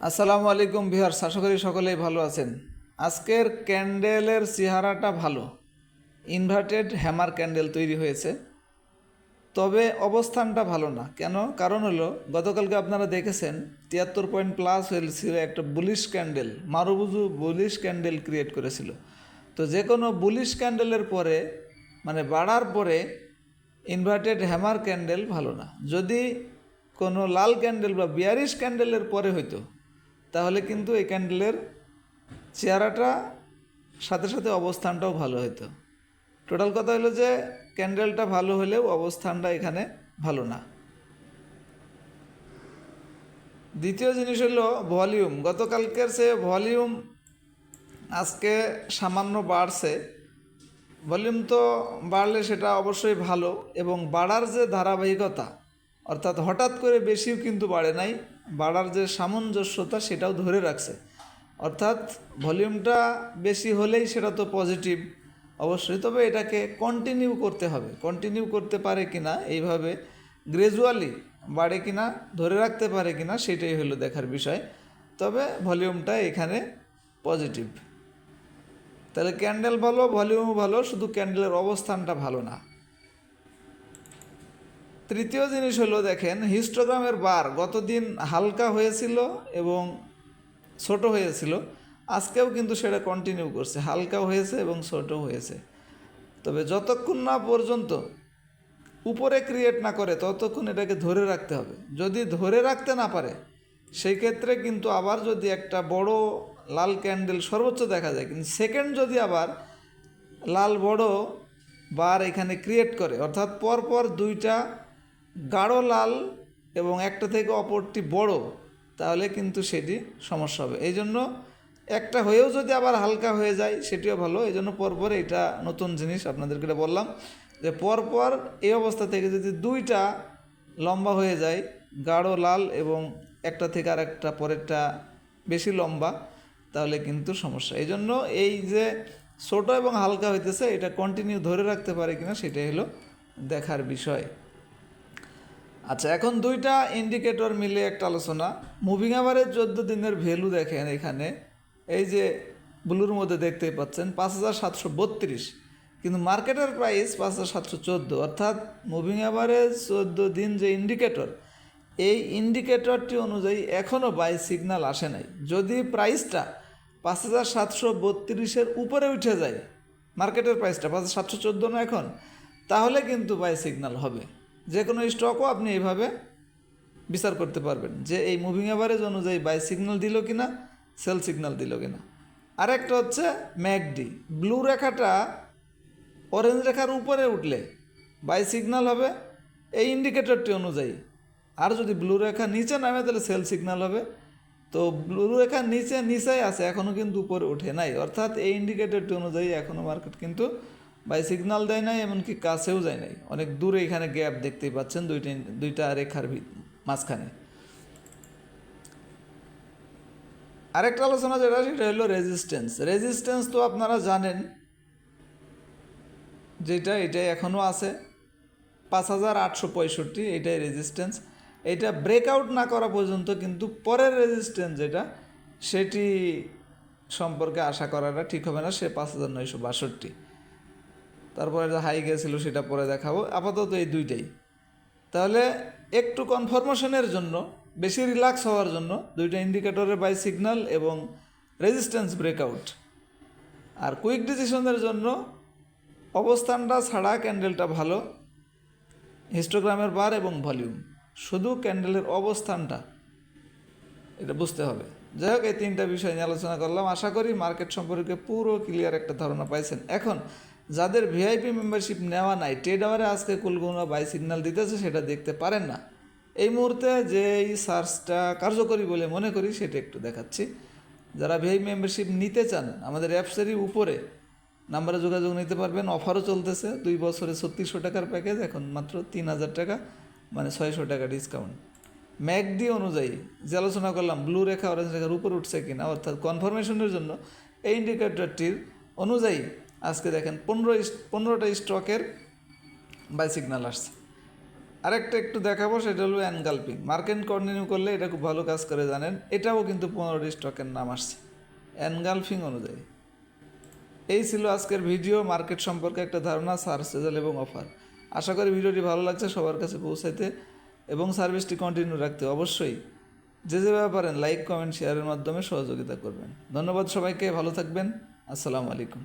আসসালামু আলাইকুম বিহার আশা করি সকলেই ভালো আছেন। আজকের ক্যান্ডেলের চেহারাটা ভালো। ইনভার্টেড হ্যামার ক্যান্ডেল তৈরি হয়েছে। তবে অবস্থানটা ভালো না। কেন? কারণ হলো, গতকালকে আপনারা দেখেছেন, তিয়াত্তর পয়েন্ট প্লাস হয়েছিল একটা bullish candle marubozu bullish candle create করেছিল। তো যে কোনো বুলিশ ক্যান্ডেলের পরে মানে বাড়ার পরে ইনভার্টেড হ্যামার ক্যান্ডেল ভালো না। যদি কোনো লাল ক্যান্ডেল বা বিয়ারিশ ক্যান্ডেলের পরে হইতো তাহলে কিন্তু এই ক্যান্ডেলের চেহারাটা সাথে সাথে অবস্থানটাও ভালো হতো টোটাল কথা হলো যে ক্যান্ডেলটা ভালো হলেও অবস্থানটা এখানে ভালো না। দ্বিতীয় জিনিস হলো ভলিউম গতকালকের সে ভলিউম আজকে সামান্য বাড়ছে। ভলিউম তো বাড়লে সেটা অবশ্যই ভালো এবং বাড়ার যে ধারাবাহিকতা, অর্থাৎ হঠাৎ করে বেশিও কিন্তু বাড়ে নাই বাড়ার যে সামঞ্জস্যতা সেটাও ধরে রাখছে। অর্থাৎ ভলিউমটা বেশি হলেই সেটা তো পজিটিভ অবশ্যই, তবে এটাকে কন্টিনিউ করতে হবে। কন্টিনিউ করতে পারে কিনা, এইভাবে গ্রেজুয়ালি বাড়ে কি না ধরে রাখতে পারে কিনা, সেটাই হলো দেখার বিষয়। তবে ভলিউমটা এখানে পজিটিভ। তাহলে ক্যান্ডেল ভালো ভলিউমও ভালো, শুধু ক্যান্ডেলের অবস্থানটা ভালো না। তৃতীয় জিনিস হলো দেখেন হিস্টোগ্রামের বার গতদিন হালকা হয়েছিল এবং ছোট হয়েছিল, আজকেও কিন্তু সেটা কন্টিনিউ করছে, হালকা হয়েছে এবং ছোটও হয়েছে। তবে যতক্ষণ না পর্যন্ত উপরে ক্রিয়েট না করে, ততক্ষণ এটাকে ধরে রাখতে হবে। যদি ধরে রাখতে না পারে, সেই ক্ষেত্রে কিন্তু আবার যদি একটা বড় লাল ক্যান্ডেল সর্বোচ্চ দেখা যায়, কিন্তু সেকেন্ড যদি আবার লাল বড় বার এখানে ক্রিয়েট করে, অর্থাৎ পরপর দুইটা গাঢ় লাল এবং একটা থেকে অপরটি বড়, তাহলে কিন্তু সেটি সমস্যা হবে। এই জন্য একটা হয়েও যদি আবার হালকা হয়ে যায়, সেটিও ভালো। এই জন্য পরপর এটা নতুন জিনিস আপনাদেরকে বললাম যে পরপর এই অবস্থা থেকে যদি দুইটা লম্বা হয়ে যায়, গাঢ় লাল এবং একটা থেকে আর একটা পরেরটা বেশি লম্বা, তাহলে কিন্তু সমস্যা। এই জন্য এই যে ছোটো এবং হালকা হইতেছে, এটা কন্টিনিউ ধরে রাখতে পারে কিনা, সেটাই হলো দেখার বিষয়। আচ্ছা এখন দুইটা ইন্ডিকেটর মিলে একটা আলোচনা। মুভিং আভারেজ চোদ্দ দিনের ভ্যালু দেখেন এখানে। এই যে ব্লুর মধ্যে দেখতেই পাচ্ছেন, পাঁচ হাজার সাতশো বত্রিশ। কিন্তু মার্কেটের প্রাইস পাঁচ হাজার সাতশো চোদ্দ। অর্থাৎ মুভিং অ্যাভারেজ চোদ্দ দিন যে ইন্ডিকেটর এই ইন্ডিকেটরটি অনুযায়ী এখনও বাই সিগন্যাল আসে নাই। যদি প্রাইসটা পাঁচ হাজার সাতশো বত্রিশের উপরে উঠে যায় মার্কেটের প্রাইসটা পাঁচ হাজার সাতশো চোদ্দ না এখন, তাহলে কিন্তু বাই সিগন্যাল হবে। যে কোনো স্টকও আপনি এইভাবে বিচার করতে পারবেন যে এই মুভিং অ্যাভারেজ অনুযায়ী বাই সিগন্যাল দিল কি না সেল সিগন্যাল দিল কি না আরেকটা হচ্ছে ম্যাকডি ব্লু রেখাটা অরেঞ্জ রেখার উপরে উঠলে বাই সিগন্যাল হবে এই ইন্ডিকেটরটি অনুযায়ী। আর যদি ব্লু রেখা নিচে নামে তাহলে সেল সিগন্যাল হবে। তো ব্লু রেখা নিচে, নিচেই আছে এখনও কিন্তু উপরে ওঠে নাই। অর্থাৎ এই ইন্ডিকেটরটি অনুযায়ী এখনও মার্কেট কিন্তু বাই সিগন্যাল দেয় নাই, এমনকি কাছেও যায় নাই। অনেক দূরে এখানে গ্যাপ দেখতেই পাচ্ছেন, দুইটা দুইটা রেখার মাঝখানে। আরেকটা আলোচনা যেটা, সেটা হলো রেজিস্ট্যান্স রেজিস্ট্যান্স তো আপনারা জানেন, যেটা, এটাই এখনও আছে। পাঁচ হাজার আটশো পঁয়ষট্টি, এটাই রেজিস্ট্যান্স এটা ব্রেকআউট না করা পর্যন্ত কিন্তু পরের রেজিস্ট্যান্স যেটা, সেটি সম্পর্কে আশা করাটা ঠিক হবে না, সে পাঁচ হাজার নয়শো বাষট্টি। তারপরে হাই গেছিল সেটা পরে দেখাবো। আপাতত এই দুইটাই। তাহলে একটু কনফার্মেশনের জন্য, বেশি রিল্যাক্স হওয়ার জন্য দুইটা ইন্ডিকেটরের বাই সিগন্যাল এবং রেজিস্ট্যান্স ব্রেকআউট আর কুইক ডিসিশনের জন্য অবস্থানটা ছাড়া ক্যান্ডেলটা ভালো হিস্টোগ্রামের বার এবং ভলিউম শুধু ক্যান্ডেলের অবস্থানটা, এটা বুঝতে হবে। যাই হোক, এই তিনটা বিষয় নিয়ে আলোচনা করলাম। আশা করি মার্কেট সম্পর্কে পুরো ক্লিয়ার একটা ধারণা পাইছেন। এখন যাদের ভিআইপি মেম্বারশিপ নেওয়া নাই ট্রেড আওয়ারে আজকে কুলগুনা বাই সিগন্যাল দিতেছে, সেটা দেখতে পারেন না। এই মুহূর্তে যে এই সার্চটা কার্যকরী বলে মনে করি, সেটা একটু দেখাচ্ছি। যারা ভিআইপি মেম্বারশিপ নিতে চান, আমাদের অ্যাপসেরই উপরে নাম্বারে যোগাযোগ নিতে পারবেন। অফারও চলতেছে, দুই বছরে ছত্রিশশো টাকার প্যাকেজ এখন মাত্র তিন হাজার টাকা মানে ছয়শো টাকা ডিসকাউন্ট ম্যাকডি অনুযায়ী, যে আলোচনা করলাম ব্লু রেখা অরেঞ্জ রেখার উপর উঠছে কিনা, অর্থাৎ কনফার্মেশনের জন্য, এই ইন্ডিকেটরটির অনুযায়ী আজকে দেখেন পনেরো পনেরোটা স্টকের বাই সিগন্যাল আসছে। আরেকটা একটু দেখাবো, সেটা হলো অ্যানগালপিং মার্কেট কন্টিনিউ করলে এটা খুব ভালো কাজ করে জানেন, এটাও কিন্তু পনেরোটি স্টকের নাম আসছে। অ্যানগালফিং অনুযায়ী। এই ছিল আজকের ভিডিও মার্কেট সম্পর্কে একটা ধারণা, সার্চ রেজাল্ট এবং অফার আশা করি ভিডিওটি ভালো লাগছে, সবার কাছে পৌঁছাইতে এবং সার্ভিসটি কন্টিনিউ রাখতে অবশ্যই যে যেভাবে পারেন লাইক কমেন্ট শেয়ারের মাধ্যমে সহযোগিতা করবেন। ধন্যবাদ সবাইকে, ভালো থাকবেন। আসসালামু আলাইকুম।